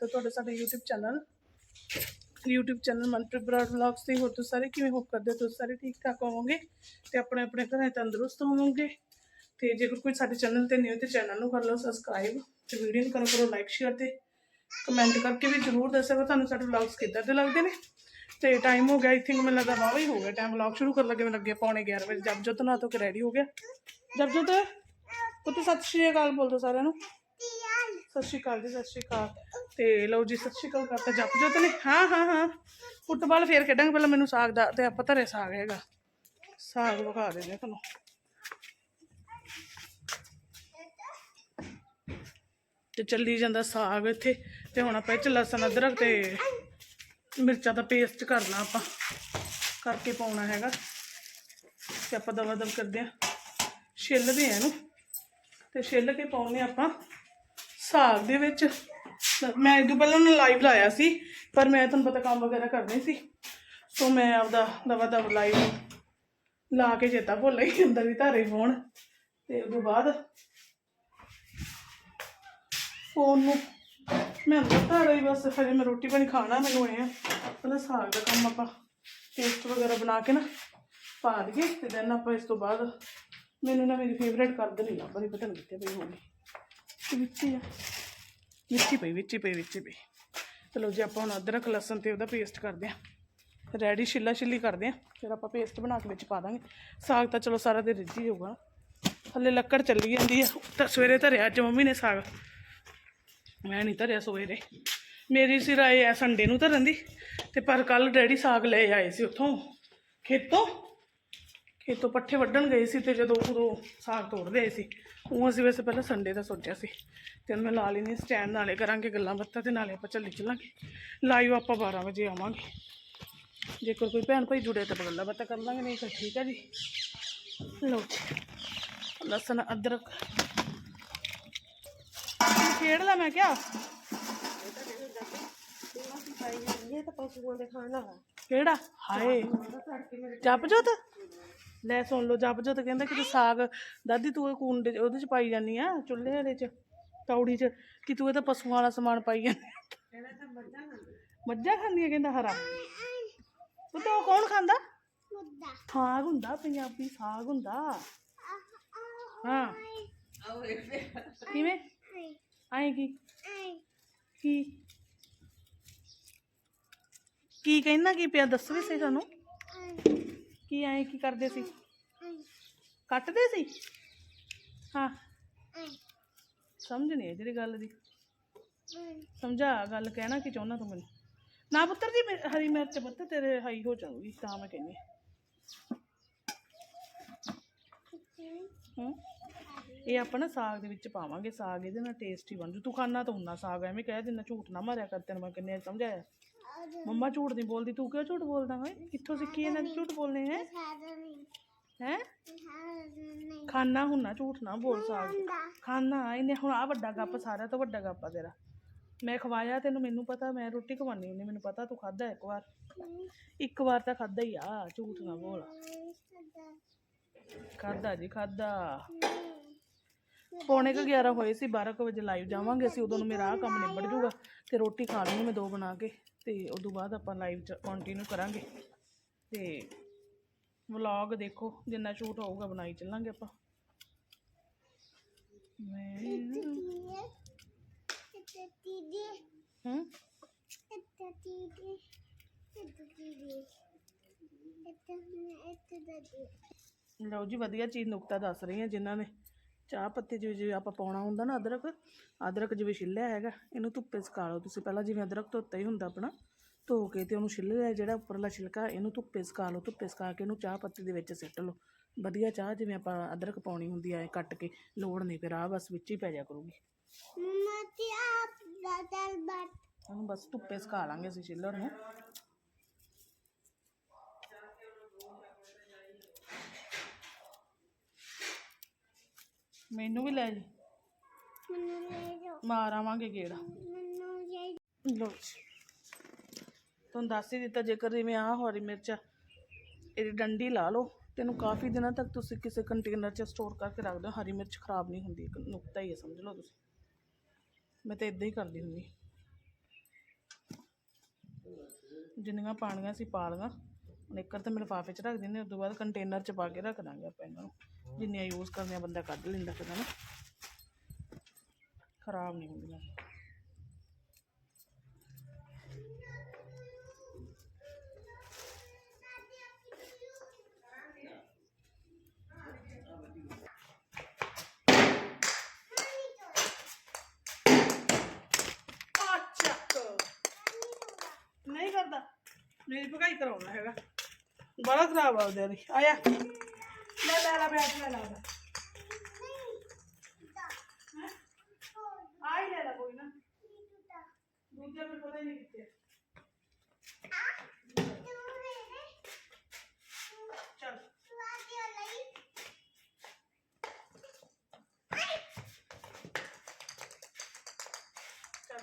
ਸਵਾਗਤ ਹੈ ਤੁਹਾਡਾ ਸਾਡੇ YouTube channel YouTube channel Manpreet Brar vlogs ਤੇ ਹੋਰ ਤੁਸੀਂ ਸਾਰੇ ਕਿਵੇਂ ਹੋਪ ਕਰਦੇ ਹੋ? ਤੁਸੀਂ ਸਾਰੇ ਠੀਕ ਠਾਕ ਹੋਵੋਗੇ? ਤੇ ਆਪਣੇ ਆਪਣੇ ਘਰਾਂ ਤੰਦਰੁਸਤ ਹੋਵੋਗੇ? ਤੇ ਜੇਕਰ ਕੋਈ ਸਾਡੇ ਚੈਨਲ ਤੇ ਨਿਊ ਤੇ ਚੈਨਲ ਨੂੰ ਕਰ ਲਓ ਸਬਸਕ੍ਰਾਈਬ ਤੇ ਵੀਡੀਓ ਨੂੰ ਕਰੋ ਕਰੋ ਲਾਈਕ ਸ਼ੇਅਰ ਤੇ ਕਮੈਂਟ ਕਰਕੇ ਵੀ ਜਰੂਰ ਦੱਸਿਓ ਤੁਹਾਨੂੰ ਸਾਡੇ ਵਲੌਗਸ ਕਿੱਦਾਂ ਦੇ ਲੱਗਦੇ ਨੇ। ਤੇ ਟਾਈਮ ਹੋ ਗਿਆ ਆਈ ਥਿੰਕ ਮੈਨੂੰ ਲੱਗਦਾ ਵਾਵਾ ਹੀ ਹੋ ਗਿਆ ਟਾਈਮ ਵਲੌਗ ਸ਼ੁਰੂ ਕਰਨ ਲੱਗੇ, ਮੈਨੂੰ ਲੱਗੇ ਪੌਣੇ 11 ਵਜੇ। ਜਬ ਜੋਤ ਨਾ ਧੋ ਕੇ ਰੈਡੀ ਹੋ ਗਿਆ। ਜਬ ਜੋਤ ਪੁੱਤ ਸਤਿ ਸ਼੍ਰੀ ਅਕਾਲ ਬੋਲ ਦੋ ਸਾਰਿਆਂ ਨੂੰ। ਸਤਿ ਸ਼੍ਰੀ ਅਕਾਲ ਜੀ, ਸਤਿ ਸ਼੍ਰੀ ਅਕਾਲ। ਤੇ ਲਓ ਜੀ, ਸਤਿ ਸ਼੍ਰੀ ਅਕਾਲ ਕਰਤਾ ਜਪ ਜੋਤ ਨੇ। ਹਾਂ ਹਾਂ ਹਾਂ। ਫੁੱਟਬਾਲ ਫੇਰ ਖੇਡਾਂਗੇ, ਪਹਿਲਾਂ ਮੈਨੂੰ ਸਾਗ ਦਾ ਤੇ ਆਪਾਂ ਧਰੇ ਸਾਗ ਹੈਗਾ। ਸਾਗ ਵਿਖਾ ਦੇ ਤੁਹਾਨੂੰ। ਤੇ ਚੱਲੀ ਜਾਂਦਾ ਸਾਗ ਇੱਥੇ। ਤੇ ਹੁਣ ਆਪਾਂ ਇਹ ਚ ਲਸਣ ਅਦਰਕ ਤੇ ਮਿਰਚਾਂ ਦਾ ਪੇਸਟ ਕਰਨਾ ਆਪਾਂ। ਕਰਕੇ ਪਾਉਣਾ ਹੈਗਾ। ਤੇ ਆਪਾਂ ਦਵਾ ਦਵ ਕਰਦੇ ਆ। ਛਿੱਲਦੇ ਆ ਇਹਨੂੰ। ਤੇ ਛਿੱਲ ਕੇ ਪਾਉਣੇ ਆਪਾਂ। ਸਾਗ ਦੇ ਵਿੱਚ। ਮੈਂ ਇਹ ਤੋਂ ਪਹਿਲਾਂ ਉਹਨੂੰ ਲਾਈਵ ਲਾਇਆ ਸੀ, ਪਰ ਮੈਂ ਤੁਹਾਨੂੰ ਪਤਾ ਕੰਮ ਵਗੈਰਾ ਕਰਨੇ ਸੀ। ਸੋ ਮੈਂ ਆਪਦਾ ਦਵਾ ਦਵ ਲਾਈਵ ਲਾ ਕੇ ਚੇਤਾ ਭੁੱਲ ਗਈ, ਅੰਦਰ ਵੀ ਧਾਰੇ ਫੋਨ ਤੇ ਤੋਂ ਬਾਅਦ ਫੋਨ ਨੂੰ ਮੈਂ ਅੰਦਰ ਧਾਰਾ ਹੀ ਬਸ ਫਿਰ ਮੈਂ ਰੋਟੀ ਪਾਣੀ ਖਾਣਾ ਮੈਨੂੰ ਇਹ ਆ। ਪਹਿਲਾਂ ਸਾਗ ਦਾ ਕੰਮ ਆਪਾਂ ਪੇਸਟ ਵਗੈਰਾ ਬਣਾ ਕੇ ਨਾ ਪਾ ਦਈਏ ਤੇ ਦੈਨ ਆਪਾਂ ਇਸ ਤੋਂ ਬਾਅਦ ਮੈਨੂੰ ਨਾ ਮੇਰੀ ਫੇਵਰੇਟ ਕਰ ਨਹੀਂ ਲੱਭ ਰਹੀ ਪਤਾ ਨਹੀਂ ਕਿੱਥੇ ਪਈ ਹੋਣੀ। ਵਿੱਚ ਹੀ ਆ। ਵਿੱਚ ਹੀ ਪਈ, ਵਿੱਚ ਹੀ ਪਈ, ਵਿੱਚ ਹੀ ਪਈ। ਚਲੋ ਜੀ, ਆਪਾਂ ਹੁਣ ਅਦਰਕ, ਲਸਣ ਤੇ ਉਹਦਾ ਪੇਸਟ ਕਰਦੇ ਆ ਰੈਡੀ ਛਿੱਲਾ ਛਿੱਲੀ ਕਰਦੇ ਆ ਫਿਰ ਆਪਾਂ ਪੇਸਟ ਬਣਾ ਕੇ ਵਿੱਚ ਪਾ ਦਾਂਗੇ। ਸਾਗ ਤਾਂ ਚਲੋ ਸਾਰਾ ਦਿਨ ਰਿੱਝੀ ਹੋਊਗਾ ਥੱਲੇ ਲੱਕੜ ਚੱਲੀ ਜਾਂਦੀ ਆ। ਤਾਂ ਸਵੇਰੇ ਧਰਿਆ ਅੱਜ ਮੰਮੀ ਨੇ ਸਾਗ। ਮੈਂ ਨਹੀਂ ਧਰਿਆ ਸਵੇਰੇ। ਮੇਰੀ ਸਿਰ ਆਏ ਆ ਸੰਡੇ ਨੂੰ ਧਰਨ ਦੀ। ਤੇ ਪਰ ਕੱਲ ਡੈਡੀ ਸਾਗ ਲੈ ਆਏ ਸੀ ਉੱਥੋਂ। ਖੇਤੋਂ। ਖੇਤੋਂ ਪੱਠੇ ਵੱਢਣ ਗਏ ਸੀ ਤੇ ਜਦੋਂ ਉਦੋਂ ਸਾਗ ਤੋੜਦੇ ਆਏ ਸੀ। ਉਹ ਅਸੀਂ ਵੈਸੇ ਪਹਿਲਾਂ ਸੰਡੇ ਦਾ ਸੋਚਿਆ ਸੀ। ਤੇ ਹੁਣ ਮੈਂ ਲਾ ਲੈਣੀ ਸਟੈਂਡ ਨਾਲੇ ਕਰਾਂਗੇ ਗੱਲਾਂ ਬਾਤਾਂ ਤੇ ਨਾਲੇ ਆਪਾਂ ਚੱਲੀ ਚੱਲਾਂਗੇ। ਲਾਈਵ ਆਪਾਂ 12 ਵਜੇ ਆਵਾਂਗੇ। ਜੇਕਰ ਕੋਈ ਭੈਣ ਭਾਈ ਜੁੜੇ ਤਾਂ ਗੱਲਾਂ ਬਾਤਾਂ ਕਰ ਲਾਂਗੇ ਨਹੀਂ ਤਾਂ ਠੀਕ ਹੈ ਜੀ। ਲਓ ਜੀ ਲਸਣ ਅਦਰਕ। ਖੇਡ ਲਾ ਮੈਂ ਕਿਹਾ। ਇਹ ਤਾਂ ਪਸ਼ੂਆਂ ਦੇ ਖਾਣਾ ਵਾ। ਕਿਹੜਾ? ਹਾਏ। ਜਪ ਜੋਤ? ਲੈ ਸੁਣ ਲਓ ਜਪ ਜੋਤ ਕਹਿੰਦਾ ਕਿ ਤੂੰ ਸਾਗ ਦਾਦੀ ਤੂੰ ਇਹ ਦੇ ਉਹਦੇ ਚ ਪਾਈ ਜਾਨੀ ਆ ਚੁੱਲ੍ਹੇ ਵਾਲੇ ਚ ਤੌੜੀ ਚ ਕਿ ਤੂੰ ਇਹ ਤਾਂ ਪਸ਼ੂਆਂ ਵਾਲਾ ਸਮਾਨ ਪਾਈ ਜਾਂਦੀ ਮੱਝਾਂ ਖਾਂਦੀਆਂ ਕਹਿੰਦਾ ਹਰਾ। ਉਹ ਤਾਂ ਉਹ ਕੌਣ ਖਾਂਦਾ? ਸਾਗ ਹੁੰਦਾ ਪੰਜਾਬੀ ਸਾਗ ਹੁੰਦਾ। ਹਾਂ। ਕਿਵੇਂ? ਆਏ ਕੀ? ਕੀ? ਕੀ ਕਹਿਣਾ ਕੀ ਪਿਆ? ਦੱਸ ਵੀ ਸਹੀ ਸਾਨੂੰ। ਕੀ ਆਏ ਕੀ ਕਰਦੇ ਸੀ? ਕੱਟਦੇ ਸੀ? ਹਾਂ। ਸਮਝ ਨਹੀਂ ਆਈ ਜਿਹੜੀ ਗੱਲ ਦੀ। ਸਮਝਾ ਗੱਲ ਕਹਿਣਾ ਕੀ ਚਾਹੁੰਦਾ ਤੂੰ ਮੈਨੂੰ? ਨਾ ਪੁੱਤਰ ਜੀ ਹਰੀ ਮਿਰਚ ਪੁੱਤ ਤੇਰੇ ਹਾਈ ਹੋ ਜਾਊਗੀ ਤਾਂ ਮੈਂ ਕਹਿੰਦੀ ਹਾਂ। ਇਹ ਆਪਾਂ ਨਾ ਸਾਗ ਦੇ ਵਿੱਚ ਪਾਵਾਂਗੇ ਸਾਗ ਇਹਦੇ ਨਾਲ ਟੇਸਟੀ ਬਣ ਜੂ। ਤੂੰ ਖਾਣਾ ਤਾਂ ਹੁੰਦਾ ਸਾਗ ਐਵੇਂ ਕਹਿ ਦਿੰਦਾ ਝੂਠ ਨਾ ਮਾਰਿਆ ਕਰ ਤੈਨੂੰ ਮੈਂ ਕਿੰਨੇ ਸਮਝਾਇਆ। ਮੰਮਾ ਝੂਠ ਨਹੀਂ ਬੋਲਦੀ ਤੂੰ ਕਿਉਂ ਝੂਠ ਬੋਲਦਾ ਓਏ? ਕਿੱਥੋਂ ਸਿੱਖੀ ਇਹਨਾਂ ਦੀ ਝੂਠ ਬੋਲਨੇ ਹੈ? ਹੈ? ਖਾਣਾ ਹੁੰਨਾ ਝੂਠ ਨਾ ਬੋਲ ਸਾਗ ਖਾਣਾ ਇਹਨੇ ਹੁਣ ਆ ਵੱਡਾ ਗੱਪ ਸਾਰਿਆਂ ਤੋਂ ਵੱਡਾ ਗੱਪ ਆ ਤੇਰਾ। ਮੈਂ ਖਵਾਇਆ ਤੈਨੂੰ ਮੈਨੂੰ ਪਤਾ ਮੈਂ ਰੋਟੀ ਖਵਾਨੀ ਹੁੰਦੀ ਮੈਨੂੰ ਪਤਾ ਤੂੰ ਖਾਦਾ ਇੱਕ ਵਾਰ। ਇੱਕ ਵਾਰ ਤਾਂ ਖਾਦਾ ਹੀ ਆ ਝੂਠ ਨਾ ਬੋਲ। ਖਾਦਾ ਜੀ ਖਾਦਾ ਪੌਣੇ ਕੁ 11 ਹੋਏ ਸੀ 12 ਕੁ ਵਜੇ ਲਾਈਵ ਜਾਵਾਂਗੇ ਅਸੀਂ ਉਦੋਂ ਨੂੰ ਮੇਰਾ ਆਹ ਕੰਮ ਨਿਬੜ ਜੂਗਾ ਤੇ ਰੋਟੀ ਖਾ ਲੂੰਗੀ ਮੈਂ ਦੋ ਬਣਾ ਕੇ। ਤੇ ਉਦੋਂ ਬਾਅਦ ਆਪਾਂ ਲਾਈਵ ਚ ਕੰਟੀਨਿਊ ਕਰਾਂਗੇ। ਤੇ ਵਲੌਗ ਦੇਖੋ, ਜਿੰਨਾ ਸ਼ੂਟ ਹੋਊਗਾ ਬਣਾਈ ਚੱਲਾਂਗੇ ਆਪਾਂ। ਮੈਂ ਹੂੰ? ਲਓ ਜੀ, ਵਧੀਆ ਚੀਜ਼ ਨੁਕਤਾ ਦੱਸ ਰਹੀ ਹਾਂ ਜਿਨ੍ਹਾਂ ਨੇ। ਚਾਹ ਪੱਤੀ ਜਿਵੇਂ ਜਿਵੇਂ ਆਪਾਂ ਪਾਉਣਾ ਹੁੰਦਾ ਨਾ ਅਦਰਕ ਅਦਰਕ ਜਿਵੇਂ ਛਿੱਲਿਆ ਹੈਗਾ ਇਹਨੂੰ ਧੁੱਪੇ ਸੁਕਾ ਲਓ ਤੁਸੀਂ। ਪਹਿਲਾਂ ਜਿਵੇਂ ਅਦਰਕ ਧੋਤਾ ਹੀ ਹੁੰਦਾ ਆਪਣਾ ਧੋ ਕੇ ਤੇ ਉਹਨੂੰ ਛਿੱਲ ਲਿਆ ਜਿਹੜਾ ਉੱਪਰਲਾ ਛਿਲਕਾ ਇਹਨੂੰ ਧੁੱਪੇ ਸੁਕਾ ਲਓ ਧੁੱਪੇ ਸੁਕਾ ਕੇ ਇਹਨੂੰ ਚਾਹ ਪੱਤੀ ਦੇ ਵਿੱਚ ਸਿੱਟ ਲਓ। ਵਧੀਆ ਚਾਹ ਜਿਵੇਂ ਆਪਾਂ ਅਦਰਕ ਪਾਉਣੀ ਹੁੰਦੀ ਆ ਕੱਟ ਕੇ ਲੋੜ ਨਹੀਂ ਫਿਰ ਆ ਬਸ ਵਿੱਚ ਹੀ ਪੈ ਜਾ ਕਰੂਗੀ। ਉਹਨੂੰ ਬਸ ਧੁੱਪੇ ਸੁਕਾ ਲਾਂਗੇ ਅਸੀਂ ਛਿੱਲਰ ਨੂੰ। ਮੈਨੂੰ ਵੀ ਲੈ ਜੀ। ਮਾਰ ਆਵਾਂਗੇ ਗੇੜਾ। ਲੋ ਜੀ। ਤੁਹਾਨੂੰ ਦੱਸ ਹੀ ਦਿੱਤਾ ਜੇਕਰ ਜਿਵੇਂ ਆਹ ਹਰੀ ਮਿਰਚ ਇਹਦੀ ਡੰਡੀ ਲਾ ਲਓ। ਤੈਨੂੰ ਕਾਫੀ ਦਿਨਾਂ ਤੱਕ ਤੁਸੀਂ ਕਿਸੇ ਕੰਟੇਨਰ 'ਚ ਸਟੋਰ ਕਰਕੇ ਰੱਖ ਦਿਓ ਹਰੀ ਮਿਰਚ ਖਰਾਬ ਨਹੀਂ ਹੁੰਦੀ ਇੱਕ ਨੁਕਤਾ ਹੀ ਹੈ ਸਮਝ ਲਓ ਤੁਸੀਂ। ਮੈਂ ਤਾਂ ਇਦਾਂ ਹੀ ਕਰਦੀ ਹੁੰਦੀ। ਜਿੰਨੀਆਂ ਪਾਣੀਆਂ ਸੀ ਪਾ ਲਈਆਂ ਹੁਣ ਤਾਂ ਮੈਂ ਲਿਫਾਫੇ 'ਚ ਰੱਖ ਦਿੰਦੇ ਉਸ ਤੋਂ ਬਾਅਦ ਕੰਟੇਨਰ 'ਚ ਪਾ ਕੇ ਰੱਖ ਦਾਂਗੇ ਆਪਾਂ ਇਹਨਾਂ ਨੂੰ। ਜਿੰਨੀਆਂ ਯੂਜ਼ ਕਰਨੀਆਂ, ਬੰਦਾ ਕੱਢ ਲੈਂਦਾ ਫਿਰ ਨਾ ਖਰਾਬ ਨਹੀਂ ਹੁੰਦੀਆਂ। ਨਹੀਂ ਕਰਦਾ। ਮੇਰੀ ਭਗਾਈ ਕਰਾਉਣਾ ਹੈਗਾ। ਬੜਾ ਖਰਾਬ ਆ ਉਹਦੇ ਦੀ ਆਇਆ ਲੈ ਲੈ ਲੈ ਬੈਠ ਲੈ ਲੈ ਲੈ। ਹੈਂ? ਆ ਹੀ ਲੈ ਲੈ ਕੋਈ ਨਾ ਦੂਜਾ ਮੈਨੂੰ ਪਤਾ ਹੀ ਨਹੀਂ ਕਿੱਥੇ ਚੱਲ ਚੱਲ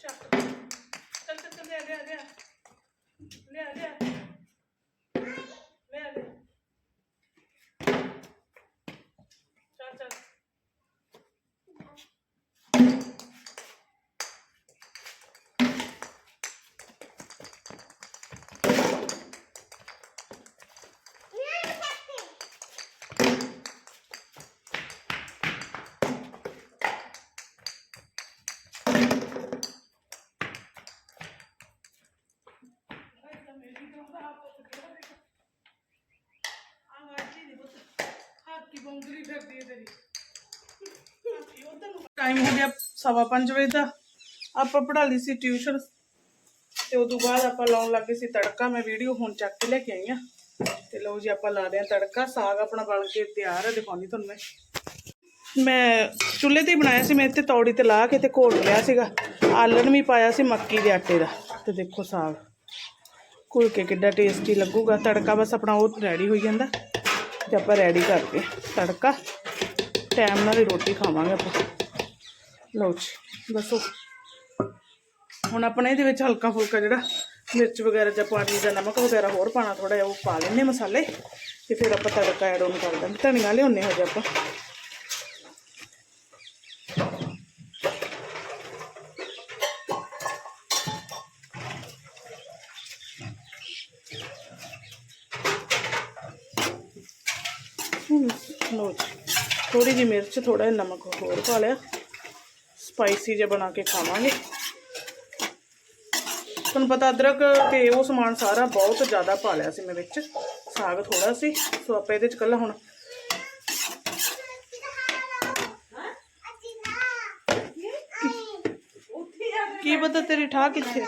ਚੱਲ ਚੱਲ ਚੱਲ ਚੱਲ ਲੈ ਲੈ ਲੈ ਲੈ ਲੈ ਲੈ ਲੈ ਚੱਲ ਚੱਲ ਟਾਈਮ ਹੋ ਗਿਆ ਸਵਾ ਪੰਜ ਵਜੇ ਦਾ। ਆਪਾਂ ਪੜ੍ਹਾ ਲਈ ਸੀ ਟਿਊਸ਼ਨ ਤੇ ਉਦੋਂ ਬਾਅਦ ਆਪਾਂ ਲਾਉਣ ਲੱਗੇ ਸੀ ਤੜਕਾ। ਮੈਂ ਵੀਡੀਓ ਹੁਣ ਚੱਕ ਕੇ ਲੈ ਕੇ ਆਈ ਆ ਤੇ ਲਓ ਜੀ ਆਪਾਂ ਲਾ ਰਹੇ ਆ ਤੜਕਾ। ਸਾਗ ਆਪਣਾ ਬਣ ਕੇ ਤਿਆਰ ਹੈ ਦਿਖਾਉਣੀ ਤੁਹਾਨੂੰ ਮੈਂ। ਮੈਂ ਚੁੱਲ੍ਹੇ ਤੇ ਹੀ ਬਣਾਇਆ ਸੀ। ਮੈਂ ਇੱਥੇ ਤੌੜੀ ਤੇ ਲਾ ਕੇ ਤੇ ਘੋਲ ਲਿਆ ਸੀਗਾ। ਆਲਣ ਵੀ ਪਾਇਆ ਸੀ ਮੱਕੀ ਦੇ ਆਟੇ ਦਾ। ਤੇ ਦੇਖੋ ਸਾਗ। ਘੁਲ ਕੇ ਕਿੱਡਾ ਟੇਸਟੀ ਲੱਗੂਗਾ। ਤੜਕਾ ਬਸ ਆਪਣਾ ਉਹ ਰੈਡੀ ਹੋਈ ਜਾਂਦਾ। ਤੇ ਆਪਾਂ ਰੈਡੀ ਕਰਕੇ ਤੜਕਾ ਟਾਈਮ ਨਾਲ ਹੀ ਰੋਟੀ ਖਾਵਾਂਗੇ ਆਪਾਂ। ਲਓ ਜੀ ਬਸ ਉਹ ਹੁਣ ਆਪਣਾ ਇਹਦੇ ਵਿੱਚ ਹਲਕਾ ਫੁਲਕਾ ਜਿਹੜਾ ਮਿਰਚ ਵਗੈਰਾ ਜਾਂ ਪਾਣੀ ਦਾ ਨਮਕ ਵਗੈਰਾ ਹੋਰ ਪਾਣਾ ਥੋੜਾ ਜਿਹਾ ਉਹ ਪਾ ਲੈਣੇ ਮਸਾਲੇ, ਤੇ ਫਿਰ ਆਪਾਂ ਤੜਕਾ ਐਡ ਉਹਨੂੰ ਕਰ ਦਾਂਗੇ। ਧਨੀਆ ਲਿਆਉਣੇ ਹੋ ਜਾ ਆਪਾਂ। ਜੀ ਥੋੜੀ ਜਿਹੀ ਮਿਰਚ ਥੋੜਾ ਜਿਹਾ ਨਮਕ ਹੋਰ ਪਾ ਲਿਆ। ਸਪਾਈਸੀ ਜਿਹਾ ਬਣਾ ਕੇ ਖਾਵਾਂਗੇ। ਤੁਹਾਨੂੰ ਪਤਾ ਅਦਰਕ ਤੇ ਉਹ ਸਮਾਨ ਸਾਰਾ ਬਹੁਤ ਜ਼ਿਆਦਾ ਪਾ ਲਿਆ ਸੀ ਮੈਂ ਵਿੱਚ। ਸਾਗ ਥੋੜਾ ਸੀ ਸੋ ਆਪਾਂ ਇਹਦੇ ਚ ਕੱਲਾ ਹੁਣ ਕੀ ਪਤਾ ਤੇਰੀ ਠਾਹ ਕਿੱਥੇ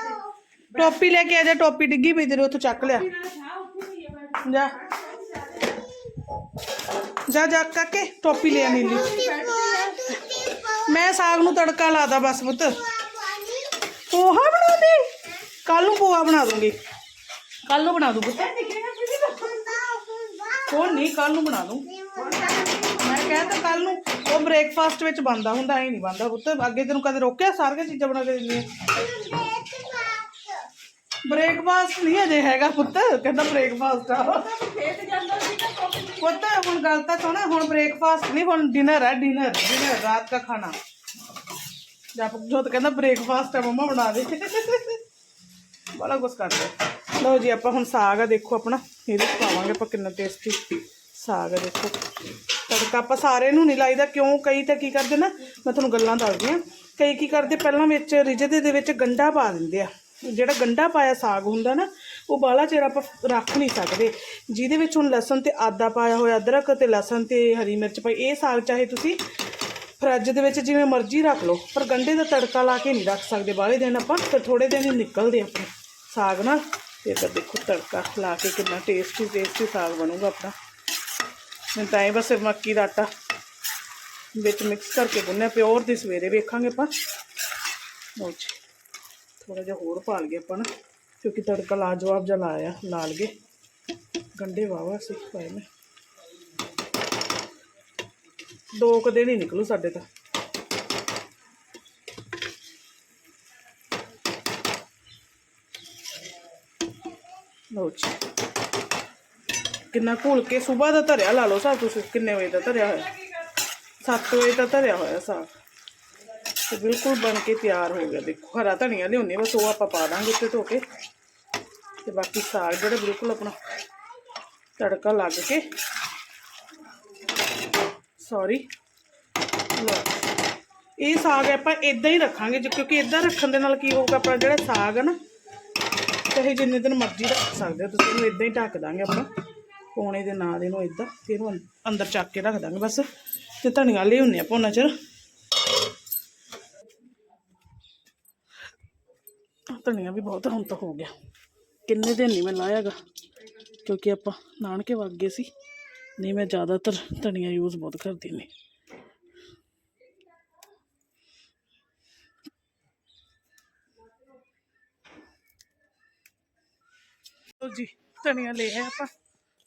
ਟੋਪੀ ਲੈ ਕੇ ਆ ਜਾ ਟੋਪੀ ਡਿੱਗੀ ਪਈ ਤੇਰੇ ਉੱਥੋਂ ਚੱਕ ਲਿਆ। ਜਾ। ਜਾ ਜਾ, ਕਾਕੇ, ਟੋਪੀ ਲੈ ਆ ਨੀਲੀ ਮੈਂ ਸਾਗ ਨੂੰ ਤੜਕਾ ਲਾਦਾ ਬਸ ਪੁੱਤ। ਪੋਹਾ ਬਣਾ ਦੇ। ਕੱਲ ਨੂੰ ਪੋਹਾ ਬਣਾ ਦੂੰਗੀ। ਕੱਲ ਨੂੰ ਬਣਾ ਦੂੰ ਪੁੱਤ। ਹੁਣ ਨਹੀਂ, ਕੱਲ ਨੂੰ ਬਣਾ ਦੂੰ। ਮੈਂ ਕਹਿੰਦਾ ਕੱਲ ਨੂੰ ਉਹ ਬ੍ਰੇਕਫਾਸਟ ਵਿੱਚ ਬਣਦਾ ਹੁੰਦਾ, ਐ ਨਹੀਂ ਬਣਦਾ ਪੁੱਤ। ਅੱਗੇ ਤੈਨੂੰ ਕਦੇ ਰੋਕਿਆ, ਸਾਰੀਆਂ ਚੀਜ਼ਾਂ ਬਣਾ ਕੇ ਦਿੰਦੀ ਬ੍ਰੇਕਫਾਸਟ ਨਹੀਂ ਅਜੇ ਹੈਗਾ ਪੁੱਤ, ਕਹਿੰਦਾ ਬ੍ਰੇਕਫਾਸਟ ਆ। ਪੁੱਤ, ਹੁਣ ਗੱਲ ਤਾਂ ਸੁਣ, ਹੁਣ ਬ੍ਰੇਕਫਾਸਟ ਨਹੀਂ, ਹੁਣ ਡਿਨਰ ਹੈ ਡਿਨਰ ਡਿਨਰ ਰਾਤ ਦਾ ਖਾਣਾ। ਜਦ ਜੋਤ ਕਹਿੰਦਾ ਬ੍ਰੇਕਫਾਸਟ ਹੈ ਮੰਮਾ ਬਣਾ ਦੇ। ਬੜਾ ਕੁਛ ਕਰਦੇ ਲਓ ਜੀ, ਆਪਾਂ ਹੁਣ ਸਾਗ ਆ, ਦੇਖੋ ਆਪਣਾ, ਇਹਦੇ ਚ ਪਾਵਾਂਗੇ ਆਪਾਂ ਕਿੰਨਾ ਟੇਸਟੀ ਸਾਗ ਆ, ਦੇਖੋ। ਤੜਕਾ ਆਪਾਂ ਸਾਰੇ ਨੂੰ ਨਹੀਂ ਲਾਈਦਾ, ਕਿਉਂ? ਕਈ ਤਾਂ ਕੀ ਕਰਦੇ ਨਾ, ਮੈਂ ਤੁਹਾਨੂੰ ਗੱਲਾਂ ਦੱਸਦੀ ਆ ਕਈ ਕੀ ਕਰਦੇ, ਪਹਿਲਾਂ ਵਿੱਚ ਰਿਜਦੇ ਦੇ ਵਿੱਚ ਗੰਡਾ ਪਾ ਦਿੰਦੇ ਆ। ਜਿਹੜਾ ਗੰਡਾ ਪਾਇਆ ਸਾਗ ਹੁੰਦਾ ਨਾ ਉਹ ਬਾਲਾ ਚਿਰ ਆਪਾਂ ਰੱਖ ਨਹੀਂ ਸਕਦੇ। ਜਿਹਦੇ ਵਿੱਚ ਹੁਣ ਲਸਣ ਤੇ ਆਦਾ ਪਾਇਆ ਹੋਇਆ ਅਦਰਕ ਤੇ ਲਸਣ ਤੇ ਹਰੀ ਮਿਰਚ ਪਾਈ, ਇਹ ਸਾਗ ਚਾਹੇ ਤੁਸੀਂ ਫਰਿੱਜ ਦੇ ਵਿੱਚ ਜਿਵੇਂ ਮਰਜ਼ੀ ਰੱਖ ਲਓ, ਪਰ ਗੰਡੇ ਦਾ ਤੜਕਾ ਲਾ ਕੇ ਨਹੀਂ ਰੱਖ ਸਕਦੇ। ਬਾਹਲੇ ਦਿਨ ਆਪਾਂ ਫਿਰ ਥੋੜੇ ਦਿਨ ਹੀ ਨਿਕਲਦੇ ਆਪਣੇ ਸਾਗ ਨਾਲ। ਤੇ ਤਾਂ ਦੇਖੋ ਤੜਕਾ ਲਾ ਕੇ ਕਿੰਨਾ ਟੇਸਟੀ ਟੇਸਟੀ ਸਾਗ ਬਣੂਗਾ ਆਪਣਾ। ਮੈਂ ਤਾਂ ਇਹ ਬਸ ਮੱਕੀ ਦਾ ਆਟਾ ਵਿੱਚ ਮਿਕਸ ਕਰਕੇ ਗੁੰਨਿਆ ਪਿਓਰ ਦੀ ਸਵੇਰੇ ਵੇਖਾਂਗੇ ਆਪਾਂ। ਲਓ ਜੀ ਥੋੜਾ ਜਿਹਾ ਹੋਰ ਪਾ ਲਈਏ ਆਪਾਂ ਨਾ। ਕਿਉਂਕਿ ਤੜਕਾ ਲਾਜਵਾਬ ਜਿਹਾ ਲਾਇਆ ਲਾ ਲਈਏ ਗੰਡੇ ਵਾਵਾ ਸੀ ਪਾਏ ਮੈਂ ਦੋ ਕੁ ਦਿਨ ਹੀ ਨਿਕਲੂ ਸਾਡੇ ਤਾਂ ਲਓ ਜੀ ਕਿੰਨਾ ਘੋਲ ਕੇ ਸਵੇਰ ਦਾ ਧਰਿਆ ਲਾ ਲਓ ਸਾਹਿਬ ਤੁਸੀਂ ਕਿੰਨੇ ਵਜੇ ਦਾ ਧਰਿਆ ਹੋਇਆ 7 ਵਜੇ ਦਾ ਧਰਿਆ ਹੋਇਆ ਸਾਗ ਤੇ ਬਿਲਕੁਲ ਬਣ ਕੇ ਤਿਆਰ ਹੋ ਗਿਆ। ਦੇਖੋ ਹਰਾ ਧਨੀਆ ਲਿਆਉਂਦੇ ਬਸ ਉਹ ਆਪਾਂ ਪਾ ਦਾਂਗੇ ਉੱਤੇ ਧੋ ਕੇ। ਤੇ ਬਾਕੀ ਸਾਗ ਜਿਹੜਾ ਬਿਲਕੁਲ ਆਪਣਾ ਤੜਕਾ ਲੱਗ ਕੇ ਸੌਰੀ ਇਹ ਸਾਗ ਆਪਾਂ ਇਦਾਂ ਹੀ ਰੱਖਾਂਗੇ ਜੀ, ਕਿਉਂਕਿ ਇਦਾਂ ਰੱਖਣ ਦੇ ਨਾਲ ਕੀ ਹੋਊਗਾ ਆਪਣਾ ਜਿਹੜਾ ਸਾਗ ਹੈ ਨਾ ਚਾਹੇ ਜਿੰਨੇ ਦਿਨ ਮਰਜ਼ੀ ਰੱਖ ਸਕਦੇ ਹੋ ਤੁਸੀਂ ਇਹਨੂੰ ਇਦਾਂ ਹੀ ਢੱਕ ਦਾਂਗੇ ਆਪਾਂ। ਪੌਣੇ ਦੇ ਨਾਂ ਦੇ ਨੂੰ ਇਦਾਂ ਫਿਰ ਇਹਨੂੰ ਅੰਦਰ ਚੱਕ ਕੇ ਰੱਖ ਦਾਂਗੇ ਬਸ। ਤੇ ਧਨੀਆ ਲਿਆਉਂਦੇ ਆਪਾਂ ਉਹਨਾਂ ਚਿਰ। ਧਨੀਆ ਵੀ ਬਹੁਤ ਹੁਣ ਤਾਂ ਹੋ ਗਿਆ। ਕਿੰਨੇ ਦਿਨ ਨਹੀਂ ਮੈਂ ਲਾਇਆਗਾ ਕਿਉਂਕਿ ਆਪਾਂ ਨਾਨਕੇ ਵਗ ਗਏ ਸੀ। ਨਹੀਂ ਮੈਂ ਜ਼ਿਆਦਾਤਰ ਧਨੀਆ ਯੂਜ਼ ਬਹੁਤ ਕਰਦੀ ਨੇ ਲਓ ਜੀ ਧਨੀਆ ਲੈ ਆਏ ਆਪਾਂ।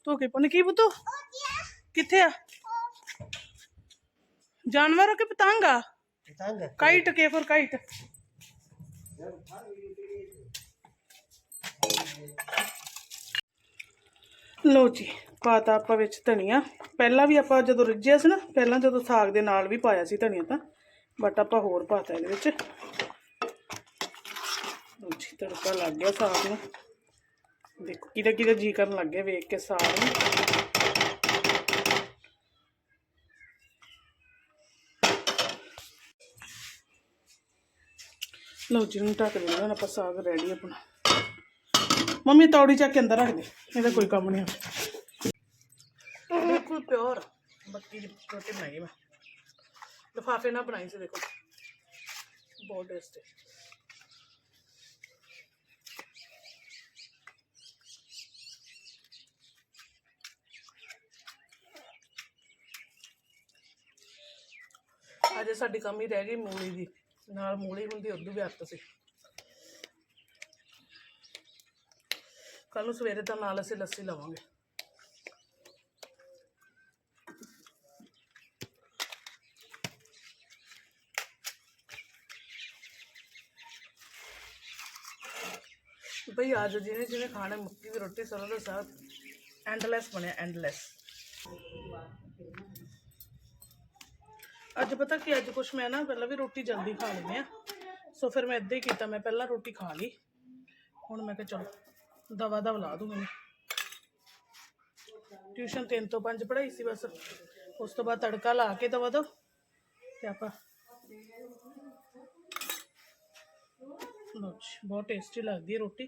ਧੋ ਕੇ ਪਨ ਕੀ ਬੁੱਤੋ ਕਿੱਥੇ ਆ? ਜਾਨਵਰ ਕਿ ਪਤੰਗ ਆ? ਪਤੰਗ? ਕਾਈਟ ਕੇ ਫॉर ਕਾਈਟ ਲੋ ਜੀ, ਪਾਤਾ ਆਪਾਂ ਵਿੱਚ ਧਨੀਆ। ਪਹਿਲਾਂ ਵੀ ਆਪਾਂ ਜਦੋਂ ਰਿੱਝਿਆ ਸੀ ਨਾ, ਪਹਿਲਾਂ ਜਦੋਂ ਸਾਗ ਦੇ ਨਾਲ ਵੀ ਪਾਇਆ ਸੀ ਧਨੀਆ ਤਾਂ ਬਟ ਆਪਾਂ ਹੋਰ ਪਾਤਾ ਇਹਦੇ ਵਿੱਚ। ਲਓ ਜੀ, ਤੜਕਾ ਲੱਗ ਗਿਆ ਸਾਗ ਨੂੰ। ਦੇਖੋ ਕਿਹਦਾ ਕਿਹਦਾ ਜੀ ਕਰਨ ਲੱਗ ਗਿਆ, ਵੇਖ ਕੇ ਸਾਗ ਨੂੰ। ਲਓ ਜੀ ਨੂੰ ਢੱਕ ਦਿੰਦੇ ਹਾਂ, ਆਪਾਂ ਸਾਗ ਰੈਡੀ ਆਪਣਾ। ਮੰਮੀ, ਤੌੜੀ ਚੱਕ ਕੇ ਅੰਦਰ ਰੱਖ ਦੇ ਇਹਦਾ ਕੋਈ ਕੰਮ ਨਹੀਂ ਹੈ ਬਿਲਕੁਲ ਪਿਓਰ ਬੱਕੀ ਦੀ ਰੋਟੀ ਬਣਾਈ ਮੈਂ। ਲਿਫਾਫੇ ਨਾਲ ਬਣਾਈ ਸੀ, ਦੇਖੋ। ਬਹੁਤ ਟੇਸਟੀ ਅੱਜ ਸਾਡੀ ਕਮੀ ਰਹਿ ਗਈ ਮੂਲੀ ਦੀ। ਨਾਲ ਮੂਲੀ ਹੁੰਦੀ, ਉਦੋਂ ਵੀ ਅੱਤ ਸੀ। ਕੱਲ ਨੂੰ ਸਵੇਰੇ ਤਾਂ ਨਾਲ ਅਸੀਂ ਲੱਸੀ ਲਵਾਂਗੇ। ਭਈ ਅੱਜ ਜਿਹਨੇ ਜਿਹਨੇ ਖਾਣਾ ਮੱਕੀ ਦੀ ਰੋਟੀ, ਸਰੋਂ ਦਾ ਸਾਗ ਐਂਡਲੈਸ ਬਣਿਆ ਐਂਡਲੈਸ ਅੱਜ ਪਤਾ ਕਿ, ਅੱਜ ਕੁਛ ਮੈਂ ਨਾ ਪਹਿਲਾਂ ਵੀ ਰੋਟੀ ਜਲਦੀ ਖਾ ਲੈਂਦੇ ਆ ਸੋ ਫਿਰ ਮੈਂ ਇਦਾਂ ਹੀ ਕੀਤਾ, ਮੈਂ ਪਹਿਲਾਂ ਰੋਟੀ ਖਾ ਲਈ। ਹੁਣ ਮੈਂ ਕਿਹਾ ਚਲੋ, ਦਵਾ ਦਵਾ ਲਾ ਦੂੰ ਮੈਨੂੰ। ਟਿਊਸ਼ਨ 3 ਤੋਂ 5 ਪੜ੍ਹਾਈ ਸੀ ਬਸ। ਉਸ ਤੋਂ ਬਾਅਦ ਤੜਕਾ ਲਾ ਕੇ ਦਵਾ ਦੋ ਤੇ ਆਪਾਂ ਲਓ ਬਹੁਤ ਟੇਸਟੀ ਲੱਗਦੀ ਹੈ ਰੋਟੀ।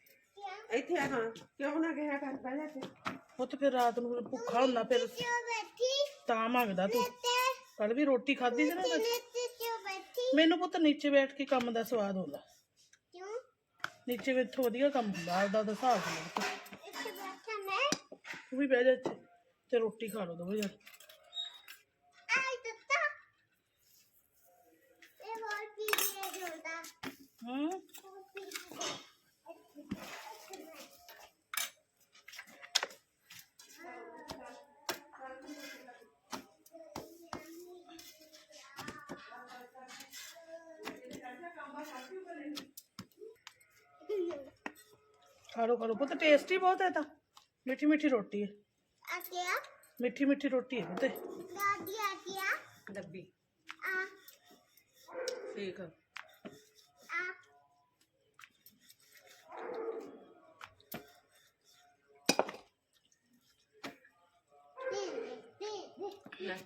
ਇੱਥੇ ਆ ਹਾਂ। ਕਿਉਂ ਨਾ ਕਿਹਾ ਕਰ ਪਹਿਲਾਂ ਤੇ ਉਹ ਤੇ ਫਿਰ ਰਾਤ ਨੂੰ ਭੁੱਖਾ ਹੁੰਦਾ ਫਿਰ ਤਾਂ ਮੰਗਦਾ ਤੂੰ। ਕੱਲ ਵੀ ਰੋਟੀ ਖਾਧੀ ਸੀ ਨਾ। ਮੈਨੂੰ ਪੁੱਤ ਨੀਚੇ ਬੈਠ ਕੇ ਕੰਮ ਦਾ ਸਵਾਦ ਹੁੰਦਾ। ਨੀਚੇ ਬੈਠੋ ਵਧੀਆ ਕੰਮ ਹੁੰਦਾ ਆਪਦਾ ਦਾ ਹਿਸਾਬ ਹੁੰਦਾ ਤੂੰ ਵੀ ਬਹਿ ਜਾ ਇੱਥੇ ਤੇ ਰੋਟੀ ਖਾ ਲਓ ਦੋਵੇਂ ਜਣੇ ਹੂੰ ਖਾ ਲਓ ਖਾ ਲਓ ਪੁੱਤ ਟੇਸਟੀ ਬਹੁਤ ਹੈ ਤਾਂ ਮਿੱਠੀ ਮਿੱਠੀ ਰੋਟੀ ਹੈ ਮਿੱਠੀ ਮਿੱਠੀ ਰੋਟੀ ਹੈ ਪੁੱਤ ਡੱਬੀ ਠੀਕ ਆ ਲੈ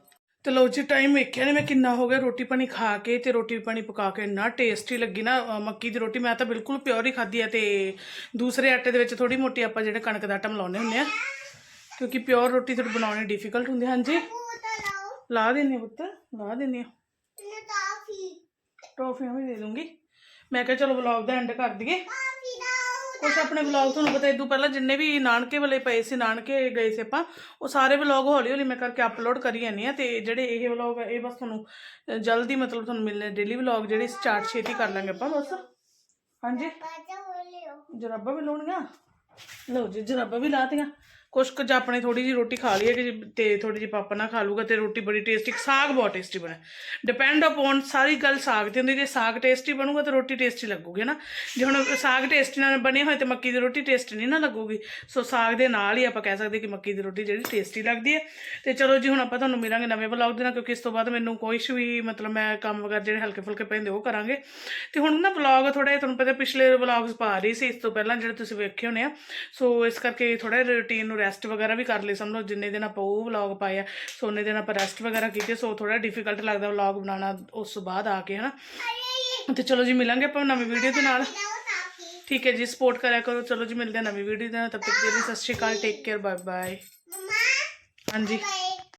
ਤੇ ਲੋ ਜੀ ਟਾਈਮ ਵੇਖਿਆ ਨੇ ਮੈਂ ਕਿੰਨਾ ਹੋ ਗਿਆ ਰੋਟੀ ਪਾਣੀ ਖਾ ਕੇ ਤੇ ਰੋਟੀ ਪਾਣੀ ਪਕਾ ਕੇ ਇੰਨਾ ਟੇਸਟੀ ਲੱਗੀ ਨਾ ਅ, ਮੱਕੀ ਦੀ ਰੋਟੀ। ਮੈਂ ਤਾਂ ਬਿਲਕੁਲ ਪਿਓਰ ਹੀ ਖਾਧੀ ਹੈ ਤੇ ਦੂਸਰੇ ਆਟੇ ਦੇ ਵਿੱਚ ਥੋੜੀ ਮੋਟੀ ਆਪਾਂ ਜਿਹੜੇ ਕਣਕ ਦਾ ਆਟਾ ਮਿਲਾਉਂਦੇ ਹੁੰਦੇ ਆ ਕਿਉਂਕਿ ਪਿਓਰ ਰੋਟੀ ਥੋੜੀ ਬਣਾਉਣੀ ਡਿਫਿਕਲਟ ਹੁੰਦੀ ਹਾਂਜੀ। ਲਾ ਦਿੰਨੀ ਪੁੱਤ ਲਾ ਦਿੰਨੀ ਆ। ਟਰੋਫੀਆਂ ਵੀ ਦੇ ਦੂੰਗੀ। ਮੈਂ ਕਿਹਾ ਚਲੋ ਵਲੌਗ ਦਾ ਐਂਡ ਕਰ ਦਈਏ। ਕੁਛ ਆਪਣੇ ਵਲੌਗ ਤੁਹਾਨੂੰ ਪਤਾ ਇਦੋਂ ਪਹਿਲਾਂ ਜਿੰਨੇ ਵੀ ਨਾਨਕੇ ਵਾਲੇ ਪਏ ਸੀ, ਨਾਨਕੇ ਗਏ ਸੀ ਆਪਾਂ, ਉਹ ਸਾਰੇ ਵਲੌਗ ਹੌਲੀ ਹੌਲੀ ਮੈਂ ਕਰਕੇ ਅਪਲੋਡ ਕਰੀ ਜਾਂਦੀ ਆ ਤੇ ਜਿਹੜੇ ਇਹ ਵਲੌਗ ਇਹ ਬਸ ਤੁਹਾਨੂੰ ਜਲਦੀ ਮਤਲਬ ਤੁਹਾਨੂੰ ਮਿਲਨੇ ਡੇਲੀ ਵਲੌਗ ਜਿਹੜੇ ਸਟਾਰਟ ਛੇਤੀ ਕਰ ਲਾਂਗੇ ਆਪਾਂ ਬਸ। ਹਾਂਜੀ? ਜਰਾਬਾਂ ਵੀ ਲਾਉਣੀਆਂ? ਲਓ ਜੀ, ਜਰਾਬਾਂ ਵੀ ਲਾਤੀਆਂ ਕੁਛ ਕੁ ਆਪਣੇ ਥੋੜੀ ਜੀ ਰੋਟੀ ਖਾ ਲਈ ਹੈ ਕਿ ਤੇ ਥੋੜੀ ਜੀ ਪਾਪਾ ਨਾਲ ਖਾ ਲੂਗਾ ਤੇ ਰੋਟੀ ਬੜੀ ਟੇਸਟੀ ਸਾਗ ਬਹੁਤ ਟੇਸਟੀ ਬਣਾ। ਡਿਪੈਂਡ ਅਪਨ ਸਾਰੀ ਗੱਲ ਸਾਗ ਤੇ ਹੁੰਦੀ, ਜੇ ਸਾਗ ਟੇਸਟੀ ਬਣੂਗਾ ਤਾਂ ਰੋਟੀ ਟੇਸਟੀ ਲੱਗੂਗੀ ਨਾ ਜੇ ਹੁਣ ਸਾਗ ਟੇਸਟੀ ਨਾਲ ਬਣੇ ਹੋਏ ਤੇ ਮੱਕੀ ਦੀ ਰੋਟੀ ਟੇਸਟੀ ਨਹੀਂ ਨਾ ਲੱਗੂਗੀ। ਸੋ ਸਾਗ ਦੇ ਨਾਲ ਹੀ ਆਪਾਂ ਕਹਿ ਸਕਦੇ ਕਿ ਮੱਕੀ ਦੀ ਰੋਟੀ ਜਿਹੜੀ ਟੇਸਟੀ ਲੱਗਦੀ ਹੈ। ਤੇ ਚਲੋ ਜੀ, ਹੁਣ ਆਪਾਂ ਤੁਹਾਨੂੰ ਮਿਲਾਂਗੇ ਨਵੇਂ ਵਲੌਗ ਦੇ ਨਾਲ, ਕਿਉਂਕਿ ਇਸ ਤੋਂ ਬਾਅਦ ਮੈਨੂੰ ਕੋਈ ਵੀ, ਮਤਲਬ ਮੈਂ ਕੰਮ ਵਗੈਰਾ ਜਿਹੜੇ ਹਲਕੇ ਫੁਲਕੇ ਪੈਂਦੇ ਉਹ ਕਰਾਂਗੇ। ਤੇ ਹੁਣ ਨਾ ਵਲੌਗ ਥੋੜਾ ਤੁਹਾਨੂੰ ਪਤਾ ਪਿਛਲੇ ਵਲੌਗਸ ਪਾ ਰਹੀ ਸੀ, ਇਸ ਤੋਂ ਪਹਿਲਾਂ ਜਿਹੜੇ ਤੁਸੀਂ ਵੇਖੇ ਹੋਣੇ ਆ। ਸੋ ਇਸ ਕਰਕੇ ਥੋੜਾ ਰੂਟੀਨ ਨੂੰ ਰੈਸਟ ਵਗੈਰਾ ਵੀ ਕਰ ਲਈ, ਸਮਝੋ ਜਿੰਨੇ ਦਿਨ ਆਪਾਂ ਉਹ ਵਲੌਗ ਪਾਇਆ ਸੋ ਉਹਨੇ ਦਿਨ ਆਪਾਂ ਰੈਸਟ ਵਗੈਰਾ ਕੀਤੇ, ਸੋ ਥੋੜਾ ਡਿਫਿਕਲਟ ਲੱਗਦਾ ਵਲੌਗ ਬਣਾਉਣਾ ਉਸ ਤੋਂ ਬਾਅਦ ਆ ਕੇ, ਹਨਾ? ਤੇ ਚਲੋ ਜੀ, ਮਿਲਾਂਗੇ ਆਪਾਂ ਨਵੀਂ ਵੀਡੀਓ ਦੇ ਨਾਲ। ਠੀਕ ਹੈ ਜੀ ਸਪੋਰਟ ਕਰਿਆ ਕਰੋ, ਚਲੋ ਜੀ, ਮਿਲਦੇ ਹਾਂ ਨਵੀਂ ਵੀਡੀਓ ਦੇ ਨਾਲ, ਤਬ ਤੱਕ ਦੇ ਲਈ ਸਤਿ ਸ਼੍ਰੀ ਅਕਾਲ ਟੇਕ ਕੇਅਰ ਬਾਏ ਬਾਏ ਹਾਂਜੀ।